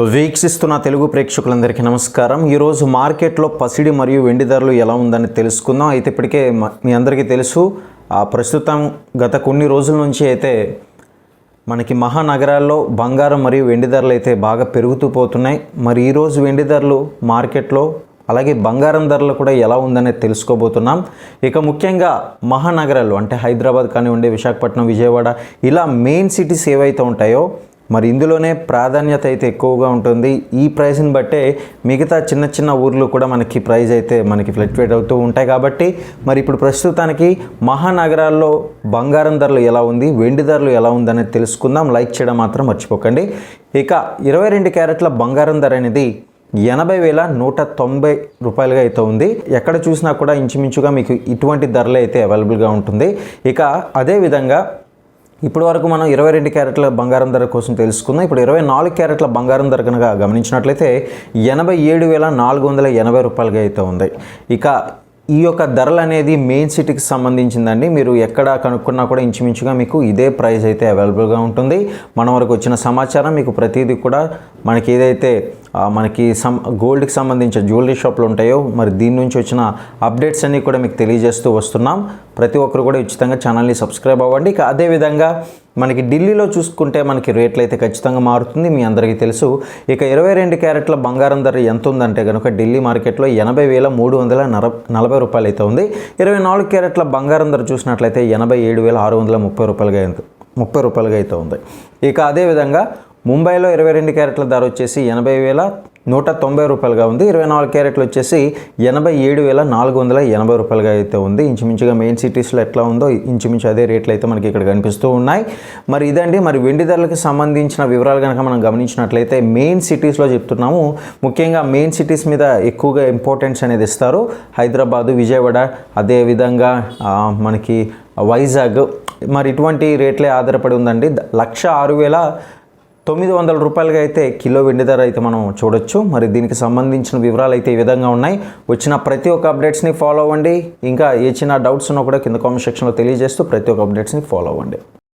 వీక్షిస్తున్న తెలుగు ప్రేక్షకులందరికీ నమస్కారం. ఈరోజు మార్కెట్లో పసిడి మరియు వెండి ధరలు ఎలా ఉందని తెలుసుకుందాం. అయితే ఇప్పటికే మ- మీ అందరికీ తెలుసు ప్రస్తుతం గత కొన్ని రోజుల నుంచి అయితే మనకి మహానగరాల్లో బంగారం మరియు వెండి ధరలు అయితే బాగా పెరుగుతూ పోతున్నాయి. మరి ఈరోజు వెండి ధరలు మార్కెట్లో అలాగే బంగారం ధరలు కూడా ఎలా ఉందనేది తెలుసుకోబోతున్నాం. ఇక ముఖ్యంగా మహానగరాలు అంటే హైదరాబాద్ కానివ్వండి విశాఖపట్నం విజయవాడ ఇలా మెయిన్ సిటీస్ ఏవైతే ఉంటాయో మరి ఇందులోనే ప్రాధాన్యత అయితే ఎక్కువగా ఉంటుంది. ఈ ప్రైస్ని బట్టే మిగతా చిన్న చిన్న ఊర్లు కూడా మనకి ప్రైస్ అయితే మనకి ఫ్లక్చువేట్ అవుతూ ఉంటాయి కాబట్టి మరి ఇప్పుడు ప్రస్తుతానికి మహానగరాల్లో బంగారం ధరలు ఎలా ఉంది వెండి ధరలు ఎలా ఉందనేది తెలుసుకుందాం. లైక్ చేయడం మాత్రం మర్చిపోకండి. ఇక ఇరవై రెండు క్యారెట్ల బంగారం ధర అనేది ఎనభై వేల నూట తొంభై రూపాయలుగా అయితే ఉంది. ఎక్కడ చూసినా కూడా ఇంచుమించుగా మీకు ఇటువంటి ధరలే అయితే అవైలబుల్గా ఉంటుంది. ఇక అదేవిధంగా ఇప్పటి వరకు మనం ఇరవై రెండు క్యారెట్ల బంగారం ధర కోసం తెలుసుకుందాం. ఇప్పుడు ఇరవై నాలుగు క్యారెట్ల బంగారం ధర కనుక గమనించినట్లయితే ఎనభై ఏడు వేల నాలుగు వందల ఎనభై రూపాయలుగా అయితే ఉంది. ఇక ఈ యొక్క ధరలు అనేది మెయిన్ సిటీకి సంబంధించిందండి. మీరు ఎక్కడ కనుక్కున్నా కూడా ఇంచుమించుగా మీకు ఇదే ప్రైస్ అయితే అవైలబుల్గా ఉంటుంది. మన వరకు వచ్చిన సమాచారం మీకు ప్రతిదీ కూడా మనకి ఏదైతే మనకి సం గోల్డ్కి సంబంధించిన జ్యువెలరీ షాపులు ఉంటాయో మరి దీని నుంచి వచ్చిన అప్డేట్స్ అన్నీ కూడా మీకు తెలియజేస్తూ వస్తున్నాం. ప్రతి ఒక్కరు కూడా ఉచితంగా ఛానల్ని సబ్స్క్రైబ్ అవ్వండి. ఇక అదేవిధంగా మనకి ఢిల్లీలో చూసుకుంటే మనకి రేట్లు అయితే ఖచ్చితంగా మారుతుంది. మీ అందరికీ తెలుసు. ఇక ఇరవై రెండు క్యారెట్ల బంగారం ధర ఎంత ఉందంటే కనుక ఢిల్లీ మార్కెట్లో ఎనభై వేల మూడు వందల నర నలభై రూపాయలు అయితే ఉంది. ఇరవై నాలుగు క్యారెట్ల బంగారం ధర చూసినట్లయితే ఎనభై ఏడు వేల ఆరు వందల ముప్పై రూపాయలుగా ముప్పై రూపాయలుగా అయితే ఉంది. ఇక అదేవిధంగా ముంబైలో ఇరవై రెండు క్యారెట్ల ధర వచ్చేసి ఎనభై వేల నూట తొంభై రూపాయలుగా ఉంది. ఇరవై నాలుగు క్యారెట్లు వచ్చేసి ఎనభై ఏడు వేల నాలుగు వందల ఎనభై రూపాయలుగా అయితే ఉంది. ఇంచుమించుగా మెయిన్ సిటీస్లో ఎట్లా ఉందో ఇంచుమించు అదే రేట్లు అయితే మనకి ఇక్కడ కనిపిస్తూ ఉన్నాయి. మరి ఇదండి మరి వెండి ధరలకు సంబంధించిన వివరాలు కనుక మనం గమనించినట్లయితే మెయిన్ సిటీస్లో చెప్తున్నాము. ముఖ్యంగా మెయిన్ సిటీస్ మీద ఎక్కువగా ఇంపార్టెన్స్ అనేది ఇస్తారు. హైదరాబాదు విజయవాడ అదేవిధంగా మనకి వైజాగ్ మరి ఇటువంటి రేట్లే ఆధారపడి ఉందండి. లక్ష ఆరు వేల తొమ్మిది వందల రూపాయలుగా అయితే కిలో వెండి ధర అయితే మనం చూడొచ్చు. మరి దీనికి సంబంధించిన వివరాలు అయితే ఈ విధంగా ఉన్నాయి. వచ్చిన ప్రతి ఒక్క అప్డేట్స్ని ఫాలో అవ్వండి. ఇంకా ఏ చిన్న డౌట్స్ ఉన్నా కూడా కింద కామెంట్ సెక్షన్లో తెలియజేస్తూ ప్రతి ఒక్క అప్డేట్స్ని ఫాలో అవ్వండి.